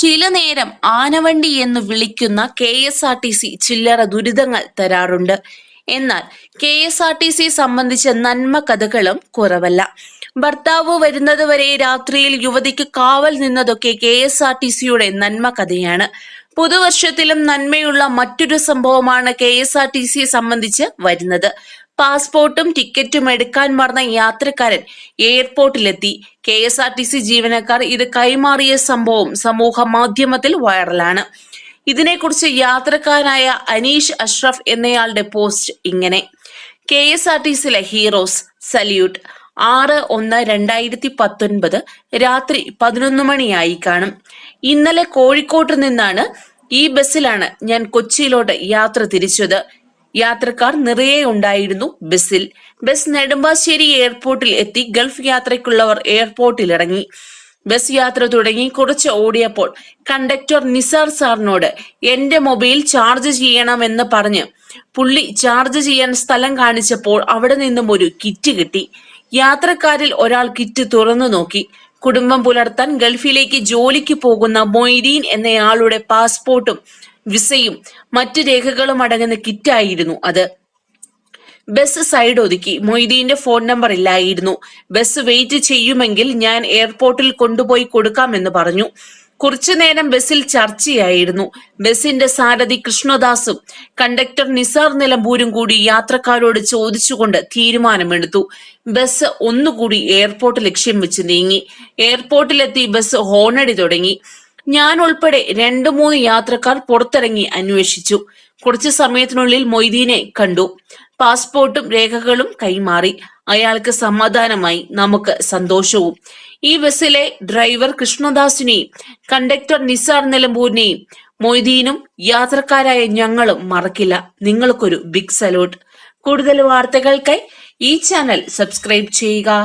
ചില നേരം ആനവണ്ടി എന്ന് വിളിക്കുന്ന K S R T C ചില്ലറ ദുരിതങ്ങൾ തരാറുണ്ട്. എന്നാൽ K S R T C സംബന്ധിച്ച നന്മ കഥകളും കുറവല്ല. ഭർത്താവ് വരുന്നത് വരെ രാത്രിയിൽ യുവതിക്ക് കാവൽ നിന്നതൊക്കെ കെ എസ് ആർ ടി സിയുടെ നന്മ കഥയാണ്. പുതുവർഷത്തിലും നന്മയുള്ള മറ്റൊരു സംഭവമാണ് കെ എസ് ആർ ടി സിയെ സംബന്ധിച്ച് വരുന്നത്. പാസ്പോർട്ടും ടിക്കറ്റും എടുക്കാൻ മറന്ന യാത്രക്കാരൻ എയർപോർട്ടിലെത്തി. K S R T C ജീവനക്കാർ ഇത് കൈമാറിയ സംഭവം സമൂഹ മാധ്യമത്തിൽ വൈറലാണ്. ഇതിനെക്കുറിച്ച് യാത്രക്കാരനായ അനീഷ് അഷ്റഫ് എന്നയാളുടെ പോസ്റ്റ് ഇങ്ങനെ. കെ എസ് ആർ ടി സിയിലെ ഹീറോസ് സല്യൂട്ട്. ആറ് ഒന്ന് രണ്ടായിരത്തി പത്തൊൻപത് രാത്രി പതിനൊന്ന് മണിയായി കാണും. ഇന്നലെ കോഴിക്കോട്ട് നിന്നാണ് ഈ ബസ്സിലാണ് ഞാൻ കൊച്ചിയിലോട്ട് യാത്ര തിരിച്ചത്. യാത്രക്കാർ നിറയെ ഉണ്ടായിരുന്നു ബസ്സിൽ. ബസ് നെടുമ്പാശ്ശേരി എയർപോർട്ടിൽ എത്തി ഗൾഫ് യാത്രയ്ക്കുള്ളവർ എയർപോർട്ടിൽ ഇറങ്ങി ബസ് യാത്ര തുടങ്ങി കുറച്ച് ഓടിയപ്പോൾ കണ്ടക്ടർ നിസാർ സാറിനോട് എന്റെ മൊബൈൽ ചാർജ് ചെയ്യണമെന്ന് പറഞ്ഞ് പുള്ളി ചാർജ് ചെയ്യാൻ സ്ഥലം കാണിച്ചപ്പോൾ അവിടെ നിന്നും ഒരു കിറ്റ് കിട്ടി. യാത്രക്കാരിൽ ഒരാൾ കിറ്റ് തുറന്നു നോക്കി. കുടുംബം പുലർത്താൻ ഗൾഫിലേക്ക് ജോലിക്ക് പോകുന്ന മൊയ്തീൻ എന്നയാളുടെ പാസ്പോർട്ടും വിസയും മറ്റു രേഖകളും അടങ്ങുന്ന കിറ്റായിരുന്നു അത്. ബസ് സൈഡ് ഒതുക്കി. മൊയ്തീന്റെ ഫോൺ നമ്പർ ഇല്ലായിരുന്നു. ബസ് വെയിറ്റ് ചെയ്യുമെങ്കിൽ ഞാൻ എയർപോർട്ടിൽ കൊണ്ടുപോയി കൊടുക്കാമെന്ന് പറഞ്ഞു. കുറച്ചു നേരം ബസ്സിൽ ചർച്ചയായിരുന്നു. ബസ്സിന്റെ സാരഥി കൃഷ്ണദാസും കണ്ടക്ടർ നിസാർ നിലമ്പൂരും കൂടി യാത്രക്കാരോട് ചോദിച്ചുകൊണ്ട് തീരുമാനമെടുത്തു. ബസ് ഒന്നുകൂടി എയർപോർട്ട് ലക്ഷ്യം വെച്ച് നീങ്ങി. എയർപോർട്ടിലെത്തി ബസ് ഹോണടി തുടങ്ങി. ഞാൻ ഉൾപ്പെടെ രണ്ടു മൂന്ന് യാത്രക്കാർ പുറത്തിറങ്ങി അന്വേഷിച്ചു. കുറച്ചു സമയത്തിനുള്ളിൽ മൊയ്തീനെ കണ്ടു. പാസ്പോർട്ടും രേഖകളും കൈമാറി. അയാൾക്ക് സമാധാനമായി നമുക്ക് സന്തോഷവും. ഈ ബസ്സിലെ ഡ്രൈവർ കൃഷ്ണദാസിനെയും കണ്ടക്ടർ നിസാർ നിലമ്പൂരിനെയും മൊയ്തീനും യാത്രക്കാരായ ഞങ്ങളും മറക്കില്ല. നിങ്ങൾക്കൊരു ബിഗ് സല്യൂട്ട്. കൂടുതൽ വാർത്തകൾക്കായി ഈ ചാനൽ സബ്സ്ക്രൈബ് ചെയ്യുക.